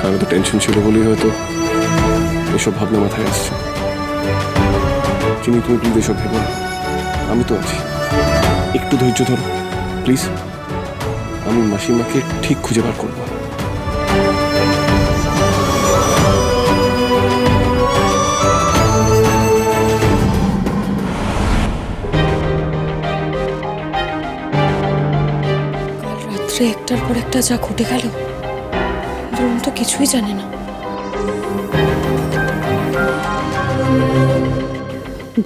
কারণ তো টেনশন ছিল বলেই হয়তো এসব ভাবনা মাথায় আসছে। চিনি তুমি প্লিজ এসব ভেবো আমি তো আছি। একটু ধৈর্য ধরো। প্লিজ আমি মাসিমাকে ঠিক খুঁজে বার করব। রাত্রে একটার পর একটা যা ঘটে গেল দ্রোণ তো কিছুই জানে না।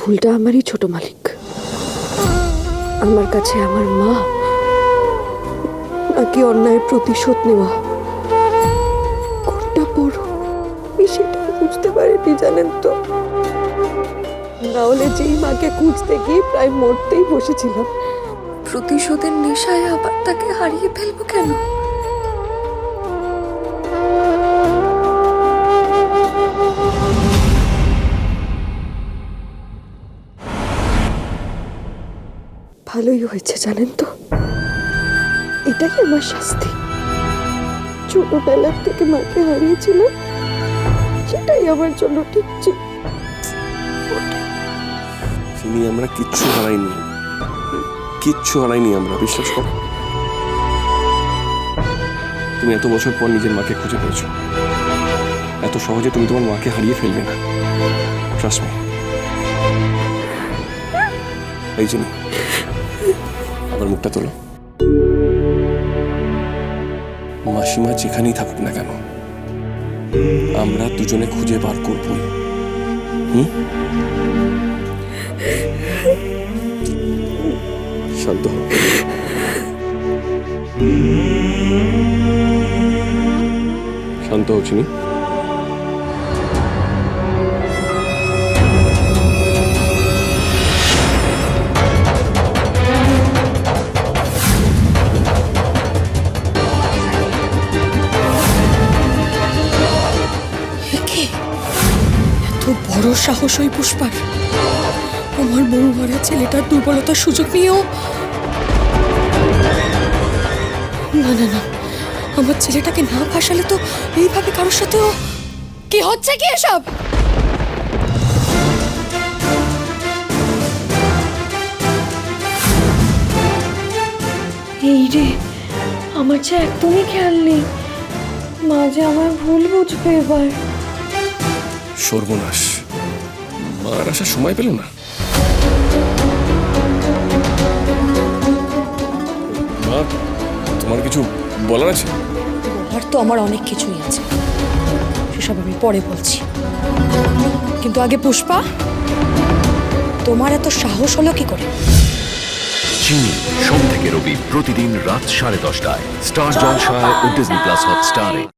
ভুলটা আমারই ছোট মালিক। আমার কাছে আমার মা, নাকি অন্যায়ের প্রতিশোধ নেওয়া। কোনটা বড়, আমি সেটা বুঝতে পারিনি, জানেন তো। নাহলে যেই মাকে খুঁজতে গিয়ে প্রায় মরতেই বসেছিলাম। প্রতিশোধের নেশায় আবার তাকে হারিয়ে ফেলব কেন? ভালোই হয়েছে, জানেন তো? এটাই আমার শাস্তি। ছোটবেলার থেকে মাকে হারিয়েছিলাম, সেটাই আমার জন্য ঠিক ছিল। আমরা কিচ্ছু হারাইনি। কিচ্ছু হারাইনি আমরা, বিশ্বাস করো। তুমি এত বছর পর নিজের মাকে খুঁজে পেয়েছ। এত সহজে তুমি তোমার মাকে হারিয়ে ফেলবে না। ট্রাস্ট মি এই চিনি আবার মুখটা তোলো। মাসিমা যেখানেই থাকুক না কেন, আমরা দুজনে খুঁজে বার করবই। হুম? শান্ত হও। শান্ত হও চিনি। সাহস ওই পুষ্পার। আমার বউ ভরা ছেলেটার দুর্বলতার সুযোগ নিয়েও না না না। আমার ছেলেটাকে না ভাসালে তো এইভাবে কারোর সাথেও কি হচ্ছে কি এসব? এই রে আমার যে একদমই খেয়াল নেই। মা যে আমার ভুল বুঝবে এবার। সর্বনাশ। মার আসার সময় পেল না? মা তোমার কিছু বলার আছে? আর তো আমার অনেক কিছুই আছে। সেসব আমি পরে বলছি। কিন্তু আগে পুষ্পা তোমার এত সাহস হলো কি করে? চিনি সোম থেকে রবি প্রতিদিন রাত সাড়ে দশটায়। স্টার জলসায় ও ডিজনি প্লাস হটস্টারে।